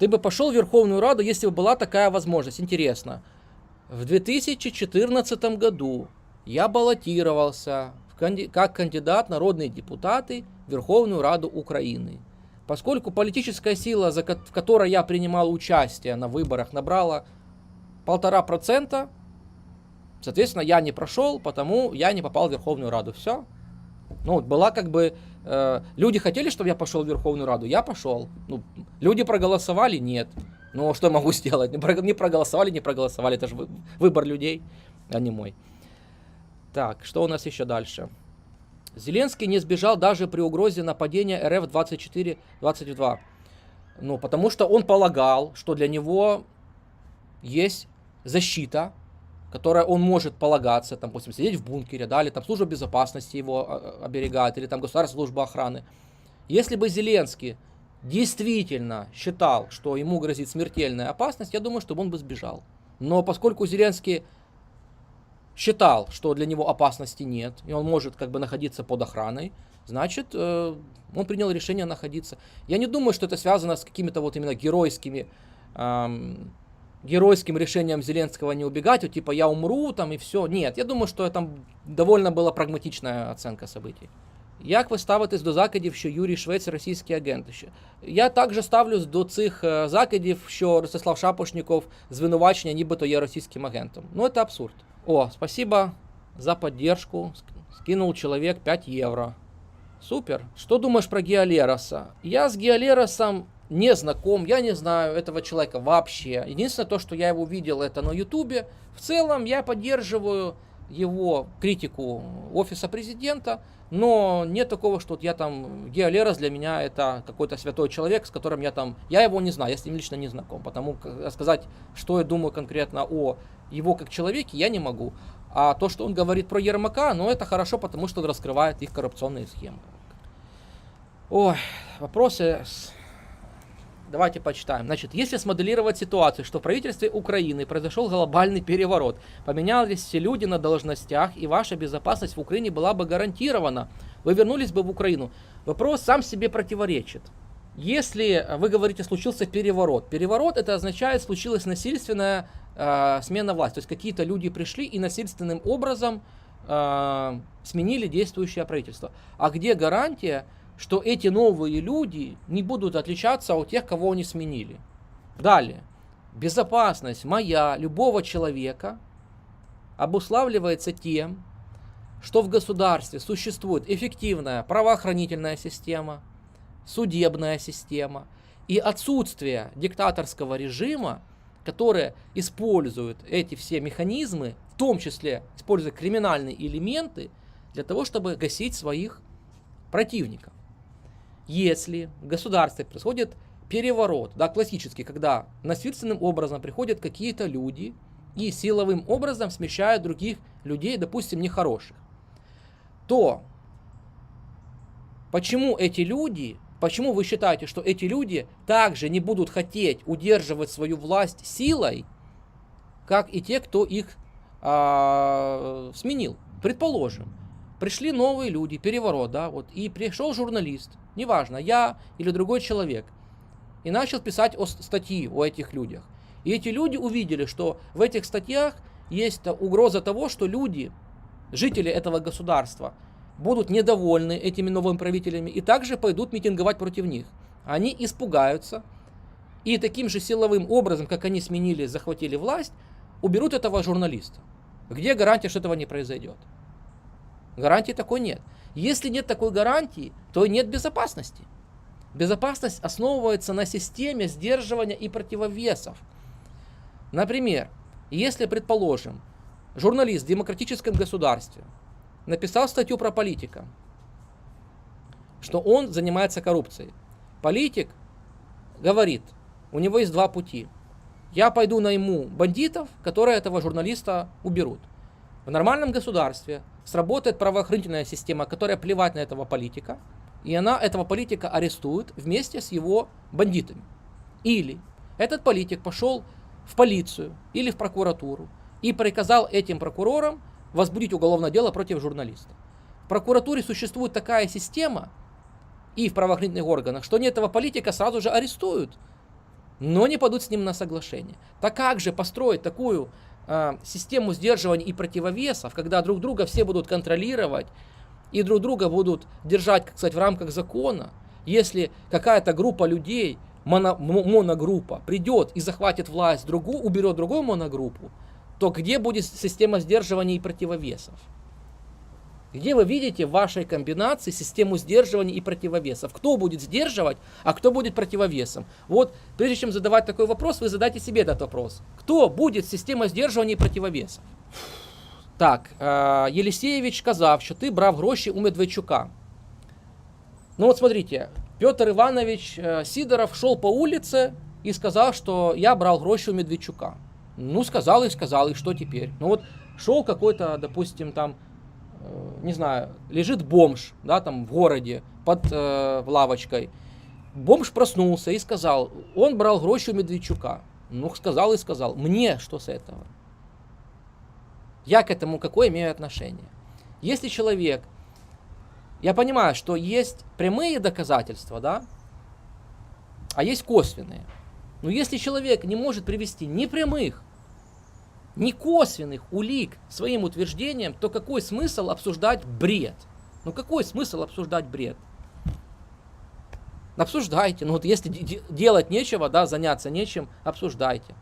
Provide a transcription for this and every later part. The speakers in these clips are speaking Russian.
Ты бы пошел в Верховную Раду, если бы была такая возможность. Интересно. В 2014 году я баллотировался как кандидат народные депутаты в Верховную Раду Украины. Поскольку политическая сила, в которой я принимал участие на выборах, набрала полтора процента, соответственно, я не прошел, потому я не попал в Верховную Раду. Все. Ну, вот была как бы... э, люди хотели, чтобы я пошел в Верховную Раду, я пошел. Ну, люди проголосовали, нет. Ну, что я могу сделать? Не про- не проголосовали, не проголосовали, это же вы- выбор людей, а не мой. Так, что у нас еще дальше? Зеленский не сбежал даже при угрозе нападения РФ 24-22. Ну, потому что он полагал, что для него есть защита, которая он может полагаться, там, допустим, сидеть в бункере, да, или там служба безопасности его а, оберегает, или там государственная служба охраны. Если бы Зеленский действительно считал, что ему грозит смертельная опасность, я думаю, что он бы сбежал. Но поскольку Зеленский считал, что для него опасности нет, и он может как бы находиться под охраной, значит, э, он принял решение находиться. Я не думаю, что это связано с какими-то вот именно геройскими, геройским решением Зеленского не убегать, вот типа я умру там и все. Нет, я думаю, что это довольно была прагматичная оценка событий. Як ви ставитесь до закидів, що Юрій Швець російський агент? Ще- Я також ставлюсь до цих е, закидів, що Ростислав Шапошніков звинувачення нібито є російським агентом. Ну, це абсурд. О, спасибо за поддержку. Ск- Скинул человек 5 евро. Супер. Что думаешь про Геолероса? Я с Геолеросом не знаком, я не знаю этого человека вообще. Единственное то, что я его видел, это на Ютубе. В целом я поддерживаю его критику офиса президента, но нет такого, что вот я там, Геолерос для меня это какой-то святой человек, с которым я там, я его не знаю, я с ним лично не знаком, потому как сказать, что я думаю конкретно о его как человеке, я не могу. А то, что он говорит про Ермака, ну это хорошо, потому что он раскрывает их коррупционные схемы. Ой, вопросы. Давайте почитаем. Значит, если смоделировать ситуацию, что в правительстве Украины произошел глобальный переворот, поменялись все люди на должностях, и ваша безопасность в Украине была бы гарантирована, вы вернулись бы в Украину. Вопрос сам себе противоречит. Если вы говорите, случился переворот, переворот это означает, случилась насильственная э, смена власти. То есть какие-то люди пришли и насильственным образом э, сменили действующее правительство. А где гарантия, что эти новые люди не будут отличаться от тех, кого они сменили? Далее. Безопасность моя, любого человека обуславливается тем, что в государстве существует эффективная правоохранительная система, судебная система и отсутствие диктаторского режима, которое использует эти все механизмы, в том числе используя криминальные элементы, для того, чтобы гасить своих противников. Если в государстве происходит переворот, да, классический, когда насильственным образом приходят какие-то люди и силовым образом смещают других людей, допустим, нехороших, то почему эти люди, почему вы считаете, что эти люди также не будут хотеть удерживать свою власть силой, как и те, кто их а, сменил? Предположим, пришли новые люди, переворот, да, вот, и пришел журналист, неважно, я или другой человек, и начал писать о статьи о этих людях. И эти люди увидели, что в этих статьях есть угроза того, что люди, жители этого государства, будут недовольны этими новыми правителями и также пойдут митинговать против них. Они испугаются и таким же силовым образом, как они сменили, захватили власть, уберут этого журналиста. Где гарантия, что этого не произойдет? Гарантии такой нет. Если нет такой гарантии, то нет безопасности. Безопасность основывается на системе сдерживания и противовесов. Например, если, предположим, журналист в демократическом государстве написал статью про политика, что он занимается коррупцией. Политик говорит, у него есть два пути. Я пойду найму бандитов, которые этого журналиста уберут. В нормальном государстве сработает правоохранительная система, которая плевать на этого политика, и она этого политика арестует вместе с его бандитами. Или этот политик пошел в полицию или в прокуратуру и приказал этим прокурорам возбудить уголовное дело против журналиста. В прокуратуре существует такая система и в правоохранительных органах, что они этого политика сразу же арестуют. но не пойдут с ним на соглашение. Так как же построить такую э, систему сдерживания и противовесов, когда друг друга все будут контролировать и друг друга будут держать, как сказать, в рамках закона, если какая-то группа людей, моно, моногруппа, придет и захватит власть, другую, уберет другую моногруппу, то где будет система сдерживания и противовесов? Где вы видите в вашей комбинации систему сдерживания и противовесов? Кто будет сдерживать, а кто будет противовесом? Вот, прежде чем задавать такой вопрос, вы задайте себе этот вопрос. Кто будет система сдерживания і противовесов? Так, э, Єлісєєвич казав, що ти брав гроші у Медведчука. Ну вот смотрите, Петр Иванович э, Сидоров шел по улице и сказал, что я брал гроши у Медведчука. Ну, сказал и сказал, и что теперь? Ну вот шел какой-то, допустим, там, э, не знаю, лежит бомж, да, там в городе под э, лавочкой. Бомж проснулся и сказал, он брал гроши у Медведчука. Ну, сказал и сказал. Мне что с этого? Я к этому какое имею отношение? Если человек, я понимаю, что есть прямые доказательства, да, а есть косвенные. Но если человек не может привести ни прямых, ни косвенных улик своим утверждением, то какой смысл обсуждать бред? Ну какой смысл обсуждать бред? Обсуждайте. Ну вот если де- де- делать нечего, да, заняться нечем, обсуждайте.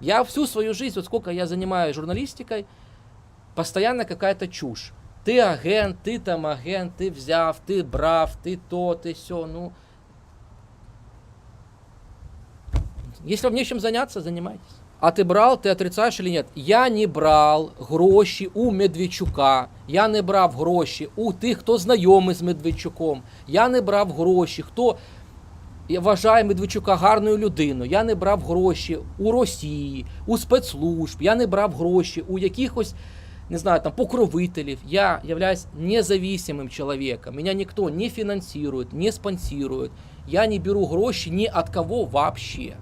Я всю свою жизнь, вот сколько я занимаюсь журналистикой, постоянно какая-то чушь. Ты агент, ты там агент, ты взяв, ты брав, ты то, ты все. Ну, если вам нечем заняться, занимайтесь. А ти брав, ти отрицаєш чи ні? Я не брав гроші у Медведчука. Я не брав гроші у тих, хто знайомий з Медведчуком. Я не брав гроші, хто вважає Медведчука гарною людиною. Я не брав гроші у Росії, у спецслужб. Я не брав гроші у якихось, не знаю, там покровителів. Я являюсь независимым человеком. Меня никто не финансирует, не спонсирует. Я не беру гроши ни от кого вообще.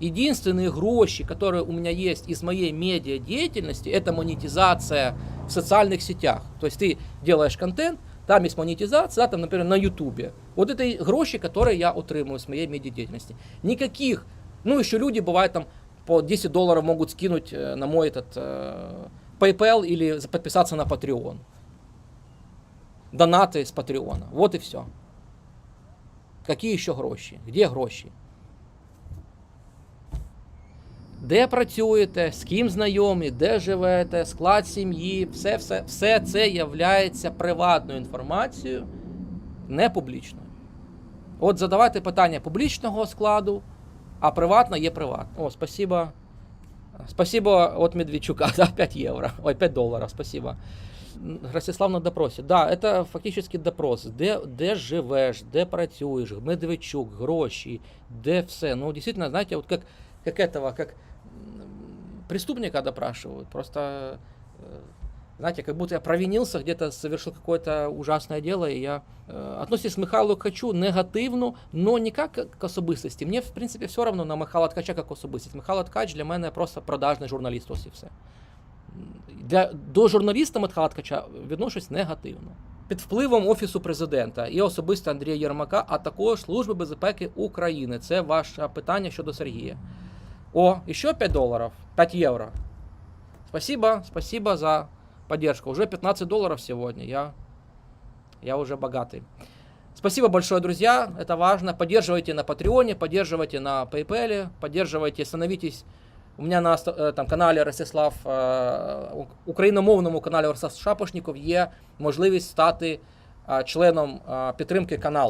Единственные гроши, которые у меня есть из моей медиа деятельности, это монетизация в социальных сетях. То есть ты делаешь контент, там есть монетизация, там, например, на Ютубе. Вот это и гроши, которые я отримую с моей медиа деятельности. Никаких, ну еще люди бывают там по 10 долларов могут скинуть э, на мой этот э, PayPal или подписаться на Patreon. Донаты с Патреона. Вот и все. Какие еще гроші? Где гроші? Де працюєте, з ким знайомі, де живете, склад сім'ї, все, все, все це є приватною інформацією, не публічною. От задавайте питання публічного складу, а приватна є приватна. О, спасибо. Спасибо от Медведчука, да, 5 евро. Ой, 5 долларов, спасибо. Ростислав на допросе. Да, это фактически допрос. Де, де живеш, де працюєш, Медведчук, гроші, де все. Ну, действительно, знаете, вот как, как этого, м, преступника допрашивают. Просто, э, знаете, как будто я провинился, где-то совершил какое-то ужасное дело, и я э, относюсь к Михайлу Ткачу негативно, но не как к особистості. Мені, в принципі, все одно на Михайла Ткача як особистість. Михайло Ткач для мене просто продажний журналіст, ось і все. Для, до журналіста Михайла Ткача відношусь негативно. Під впливом Офісу президента і особисто Андрія Єрмака, а також Служби безпеки України. Це ваше питання щодо Сергія. О, еще 5 долларов, 5 евро. Спасибо, спасибо за поддержку. Уже 15 долларов сегодня. Я, я уже богатый. Спасибо большое, друзья. Это важно. Поддерживайте на Патреоне, поддерживайте на PayPal, поддерживайте, становитесь у меня на э, там, каналі Ростислав, е, у- україномовному каналі Ростислав Шапошніков є можливість стати е, членом е, підтримки каналу.